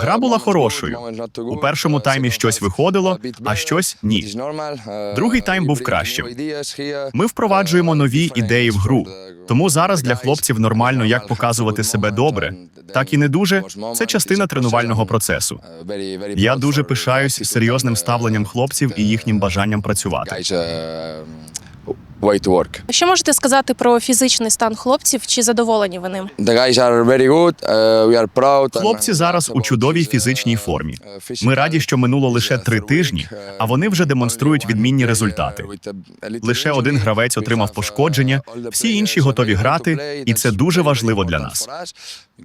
Гра була moments good, хорошою. moments not too У першому Uh, таймі щось виходило, а щось ні. Uh, Другий тайм був кращим. Ми впроваджуємо Uh, нові ідеї в гру. Тому зараз для хлопців нормально, як показувати себе добре, так і не дуже. Це частина тренувального процесу. uh, Я дуже пишаюсь серйозним uh, ставленням хлопців і їхнім бажанням працювати. Work. Що можете сказати про фізичний стан хлопців? Чи задоволені ви ним? The guys are very good. Uh, we are proud. Хлопці зараз у чудовій фізичній формі. Ми раді, що минуло лише три тижні, а вони вже демонструють відмінні результати. Лише один гравець отримав пошкодження, всі інші готові грати, і це дуже важливо для нас.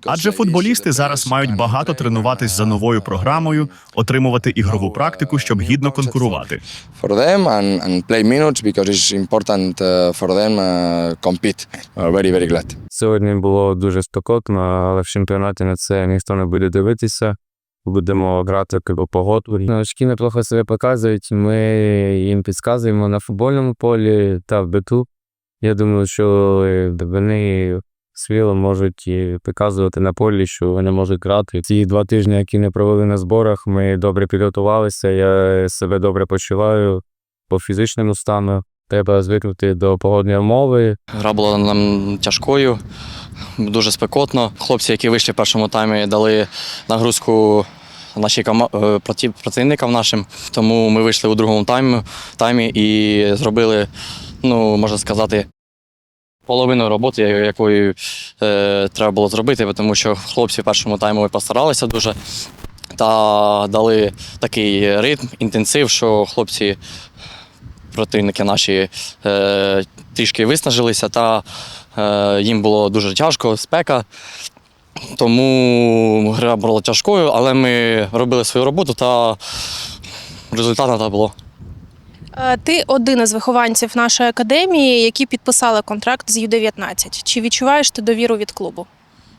Адже футболісти зараз мають багато тренуватись за новою програмою, отримувати ігрову практику, щоб гідно конкурувати. For them and, and play minutes because it's important uh, for them uh, compete. Very, very glad. Сьогодні було дуже спекотно, але в чемпіонаті на це ніхто не буде дивитися. Будемо грати по погоду. Очки неплохо себе показують. Ми їм підказуємо на футбольному полі та в биту. Я думаю, що вони сміло можуть показувати на полі, що вони можуть грати. Ці два тижні, які не провели на зборах, ми добре підготувалися. Я себе добре почуваю по фізичному стану. Треба звикнути до погодної умови, Гра була нам тяжкою, дуже спекотно. Хлопці, які вийшли в першому таймі, дали нагрузку нашій е, проти- противникам нашим. Тому ми вийшли у другому таймі, таймі і зробили, ну, можна сказати, половину роботи, я- якої е, треба було зробити, тому що хлопці в першому таймі постаралися дуже та дали такий ритм, інтенсив, що хлопці противники наші е, трішки виснажилися, та е, їм було дуже тяжко, спека. Тому гра була тяжкою, але ми робили свою роботу та результат та було. Е, Ти один із вихованців нашої академії, які підписали контракт з Ю-19. Чи відчуваєш ти довіру від клубу?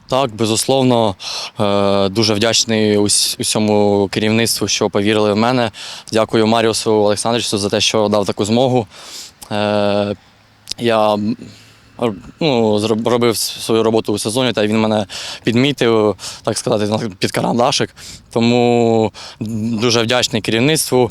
Так, безусловно, е, дуже вдячний усьому керівництву, що повірили в мене. Дякую Маріусу Олександровичу за те, що дав таку змогу. Е, Я ну, робив свою роботу у сезоні, та він мене підмітив, так сказати, під карандашик. Тому дуже вдячний керівництву.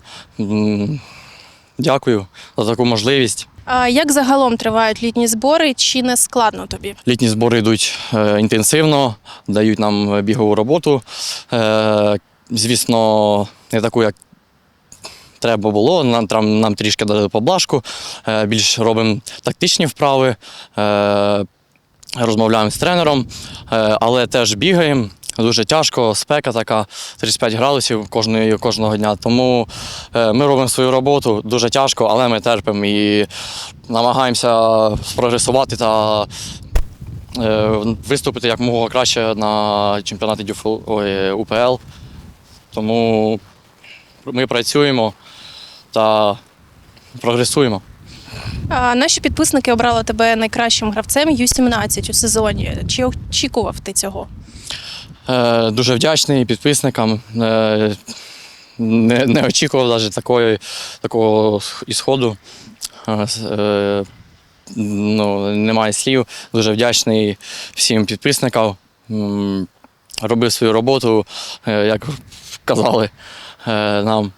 Дякую за таку можливість. А як загалом тривають літні збори? Чи не складно тобі? Літні збори йдуть е, інтенсивно, дають нам бігову роботу. Е, звісно, не таку, як треба було. Нам, там, нам трішки дали поблажку, е, більш робимо тактичні вправи, розмовляємо з тренером, але теж бігаємо. Дуже тяжко, спека така, 35 градусів кожної, кожного дня. Тому е, ми робимо свою роботу дуже тяжко, але ми терпимо і намагаємося спрогресувати та е, виступити як мого краще на чемпіонаті ДЮФЛ, ой, УПЛ. Тому ми працюємо та прогресуємо. А, Наші підписники обрали тебе найкращим гравцем Ю-17 у сезоні. Чи очікував ти цього? Е, дуже вдячний підписникам. Е, не, не очікував навіть такої, такого ісходу. Е, ну, немає слів. Дуже вдячний всім підписникам. Робив свою роботу, як казали нам.